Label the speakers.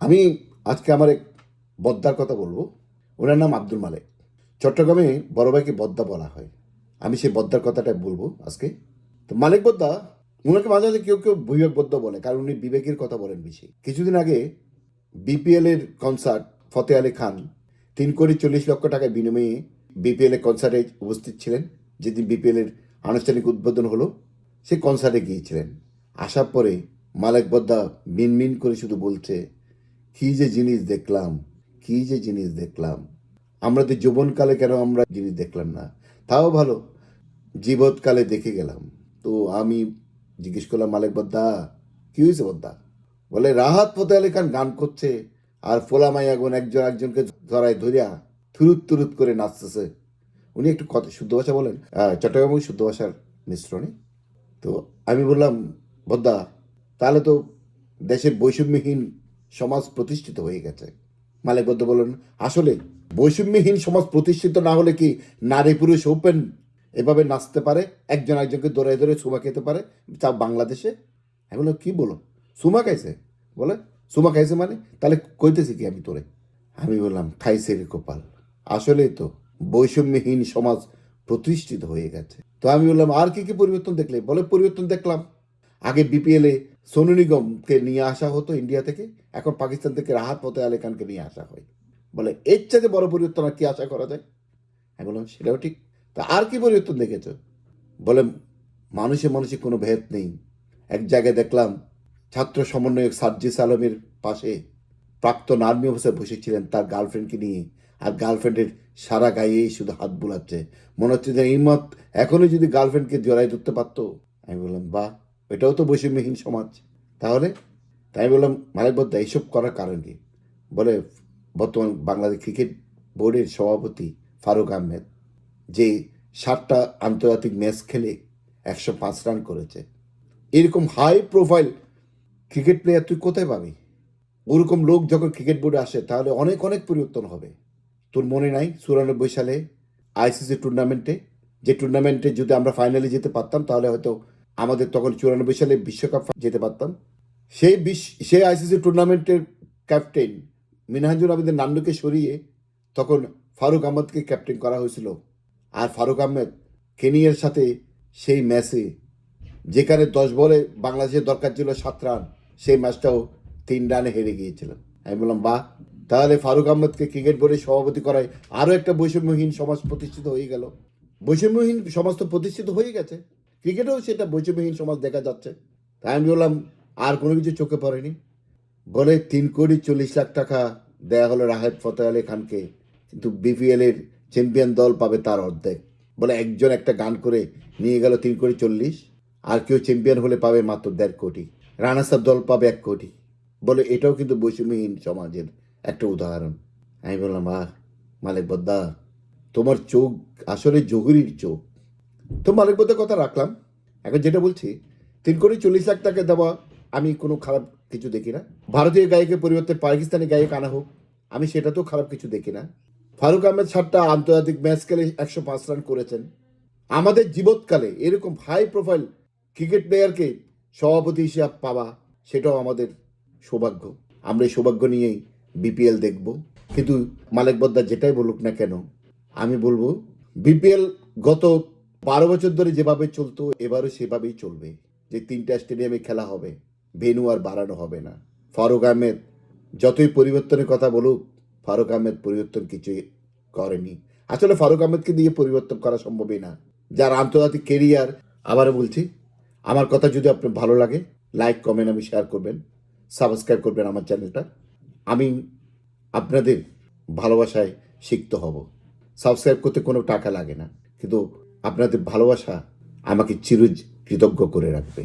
Speaker 1: আমি আজকে আমার এক বদ্দার কথা বলব। ওনার নাম আব্দুল মালেক। চট্টগ্রামে বড় ভাইকে বদ্দা বলা হয়। আমি সেই বদ্দার কথাটা বলব আজকে। তো মালিক বদ্দা, ওনাকে মাঝে মাঝে কেউ কেউ বিবেক বদ্দা বলে, কারণ উনি বিবেকের কথা বলেন বেশি। কিছুদিন আগে বিপিএল এর কনসার্ট ফতে আলী খান, তিন কোটি চল্লিশ লক্ষ টাকার বিনিময়ে বিপিএল এর কনসার্টে উপস্থিত ছিলেন। যেদিন বিপিএল এর আনুষ্ঠানিক উদ্বোধন হলো সে কনসার্টে গিয়েছিলেন। আসার পরে মালেক বদ্দা মিনমিন করে শুধু বলছে কি যে জিনিস দেখলাম, কি যে জিনিস দেখলাম। আমরা তো যৌবনকালে কেন আমরা জিনিস দেখলাম না? তাও ভালো, জীবৎকালে দেখে গেলাম। তো আমি জিজ্ঞেস করলাম, মালেক বদ্দা, কি হয়েছে বদ্দা? বলে, রাহাত ফতে আলী খান গান করছে আর ফোলামাই আগুন একজন একজনকে ধরায় ধরিয়া থুরুত তুরুত করে নাচতেছে। উনি একটু কথা, শুদ্ধ ভাষা বলেন? চট্টগ্রাম শুদ্ধ ভাষার মিশ্রণে তো আমি বললাম, বদ্দা, তাহলে তো দেশের বৈষম্যহীন সমাজ প্রতিষ্ঠিত হয়ে গেছে। মালিক বদ্দা বললেন আসলে বৈষম্যহীন সমাজ প্রতিষ্ঠিত না হলে কি নারী পুরুষ ওপেন এভাবে নাচতে পারে? একজন একজনকে দৌড়ে দৌড়ে সুমা খেতে পারে? তা বাংলাদেশে? আমি বললাম কী বলো? সুমা খাইছে? বলে, সুমা খাইছে মানে? তাহলে কইতেছি কি আমি তোরে? আমি বললাম, খাইছে রে কপাল। আসলেই তো বৈষম্যহীন সমাজ প্রতিষ্ঠিত হয়ে গেছে। তো আমি বললাম, আর কি কি পরিবর্তন দেখলে? বলে, পরিবর্তন দেখলাম। আগে বিপিএল সোনু নিগমকে নিয়ে আসা হতো ইন্ডিয়া থেকে। এখন পাকিস্তান থেকে রাহাত ফতে আলী খানকে নিয়ে আসা হয়। বলে, এর চাইতে বড় পরিবর্তন আর কি আশা করা যায়? আমি বললাম, সেটাও ঠিক। তা আর কি পরিবর্তন দেখেছ? বলে, মানুষে মানুষে কোনো ভেদ নেই। এক জায়গায় দেখলাম, ছাত্র সমন্বয়ক সার্জিস আলমের পাশে প্রাক্তন আর্মি অফিসার বসেছিলেন তার গার্লফ্রেন্ডকে নিয়ে। আর গার্লফ্রেন্ডের সারা গায়েই শুধু হাত বুলাচ্ছে। মনে হচ্ছে যে এই মত এখনই যদি গার্লফ্রেন্ডকে জড়াই ধরতে পারতো। আমি বললাম, বাহ এটাও তো বৈষম্যহীন সমাজ। তাহলে? তাই বললাম মালিক বদ্দা, এইসব করার কারণ কি? বলে বর্তমান বাংলাদেশ ক্রিকেট বোর্ডের সভাপতি ফারুক আহমেদ, যে সাতটা আন্তর্জাতিক ম্যাচ খেলে একশো পাঁচ রান করেছে। এরকম হাই প্রোফাইল ক্রিকেট প্লেয়ার তুই কোথায় পাবি? ওরকম লোক যখন ক্রিকেট বোর্ডে আসে, তাহলে অনেক অনেক পরিবর্তন হবে। তোর মনে নাই চুরানব্বই সালে আইসিসি টুর্নামেন্টে যে টুর্নামেন্টে যদি আমরা ফাইনালে যেতে পারতাম, তাহলে হয়তো আমাদের তখন চুরানব্বই সালে বিশ্বকাপ যেতে পারতাম। সেই বিশ্ব সেই আইসিসি টুর্নামেন্টের ক্যাপ্টেন মিনহাজুর আহমেদের নান্নুকে সরিয়ে তখন ফারুক আহমদকে ক্যাপ্টেন করা হয়েছিল। আর ফারুক আহমেদ কেনিয়ার সাথে সেই ম্যাচে যেখানে দশ বলে বাংলাদেশের দরকার ছিল সাত রান, সেই ম্যাচটাও তিন রানে হেরে গিয়েছিল আমি বললাম, বাহ, তাহলে ফারুক আহমদকে ক্রিকেট বোর্ডের সভাপতি করায় আরও একটা বৈষম্যহীন সমাজ প্রতিষ্ঠিত হয়ে গেল। বৈষম্যহীন সমাজ তো প্রতিষ্ঠিত হয়ে গেছে। ক্রিকেটেও সেটা বৈষম্যহীন সমাজ দেখা যাচ্ছে। তাই আমি বললাম, আর কোনো কিছু চোখে পড়েনি। বলে তিন কোটি চল্লিশ লাখ টাকা দেয়া হলো রাহেদ ফতে আলী খানকে, কিন্তু বিপিএল এর চ্যাম্পিয়ন দল পাবে তার অর্ধেক। বলে একজন একটা গান করে নিয়ে গেল তিন কোটি চল্লিশ, আর কেউ চ্যাম্পিয়ন হলে পাবে মাত্র দেড় কোটি। রানাসার দল পাবে এক কোটি। বলে এটাও কিন্তু বৈষম্যহীন সমাজের একটা উদাহরণ। আমি বললাম, আহ, মালিক বদ্দা, তোমার চোখ আসলে জহুরির চোখ। তো মালিক বদ্দার কথা রাখলাম। এখন যেটা বলছি, তিন কোটি চল্লিশ লাখ টাকা দেওয়া আমি কোনো খারাপ কিছু দেখি না। ভারতীয় গায়কের পরিবর্তে পাকিস্তানি গায়ক আনা হোক, আমি সেটা তো খারাপ কিছু দেখি না। ফারুক আহমেদ সাতটা আন্তর্জাতিক ম্যাচ খেলে একশো পাঁচ রান করেছেন। আমাদের জীবৎকালে এরকম হাই প্রোফাইল ক্রিকেট প্লেয়ারকে সভাপতি হিসাব পাওয়া, সেটাও আমাদের সৌভাগ্য। আমরা এই সৌভাগ্য নিয়েই বিপিএল দেখব। কিন্তু মালিক বদ্দা যেটাই বলুক না কেন, আমি বলব বিপিএল গত বারো বছর ধরে যেভাবে চলতো, এবারও সেভাবেই চলবে যে তিনটা স্টেডিয়ামে খেলা হবে ভেনু আর বাড়ানো হবে না। ফারুক আহমেদ, যতই পরিবর্তনের কথা বলুক, ফারুক আহমেদ পরিবর্তন কিছুই করেনি। আসলে ফারুক আহমেদকে দিয়ে পরিবর্তন করা সম্ভবই না। যার আন্তর্জাতিক কেরিয়ার আবারও বলছি, আমার কথা যদি আপনার ভালো লাগে লাইক কমেন্ট আমি শেয়ার করবেন সাবস্ক্রাইব করবেন আমার চ্যানেলটা আমি আপনাদের ভালোবাসায় শিখতে হব। সাবস্ক্রাইব করতে কোনো টাকা লাগে না। কিন্তু আপনাদের ভালোবাসা আমাকে চির কৃতজ্ঞ করে রাখবে।